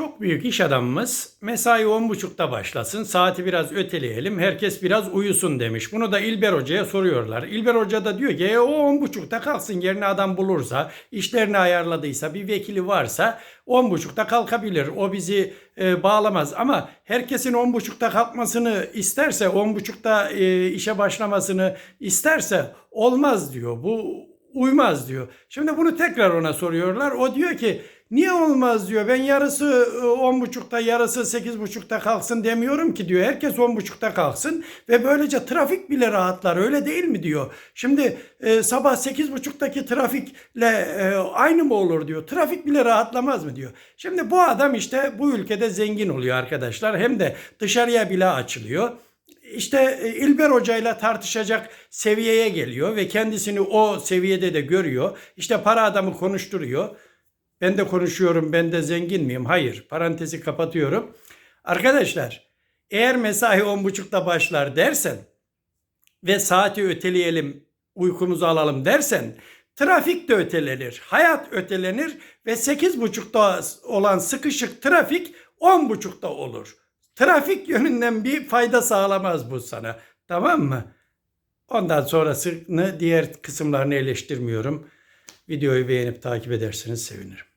Çok büyük iş adamımız mesai 10.30'da başlasın, saati biraz öteleyelim, herkes biraz uyusun demiş. Bunu da İlber Hoca'ya soruyorlar. İlber Hoca da diyor ki e, o 10.30'da kalksın yerine adam bulursa, işlerini ayarladıysa, bir vekili varsa 10.30'da kalkabilir. O bizi e, bağlamaz ama herkesin 10.30'da kalkmasını isterse, 10.30'da e, işe başlamasını isterse olmaz diyor. Bu uymaz diyor. Şimdi bunu tekrar ona soruyorlar. O diyor ki niye olmaz diyor. Ben yarısı e, 10.30'da yarısı 8.30'da kalksın demiyorum ki diyor. Herkes 10.30'da kalksın ve böylece trafik bile rahatlar öyle değil mi diyor. Şimdi e, sabah 8.30'daki trafikle e, aynı mı olur diyor. Trafik bile rahatlamaz mı diyor. Şimdi bu adam işte bu ülkede zengin oluyor arkadaşlar. Hem de dışarıya bile açılıyor işte e, İlber Hoca tartışacak seviyeye geliyor ve kendisini o seviyede de görüyor. İşte para adamı konuşturuyor. Ben de konuşuyorum, ben de zengin miyim? Hayır, parantezi kapatıyorum. Arkadaşlar, eğer mesai 10.30'da başlar dersen ve saati öteleyelim, uykumuzu alalım dersen trafik de ötelenir, hayat ötelenir ve 8.30'da olan sıkışık trafik 10.30'da olur. Trafik yönünden bir fayda sağlamaz bu sana. Tamam mı? Ondan sonrasını diğer kısımlarını eleştirmiyorum. Videoyu beğenip takip ederseniz sevinirim.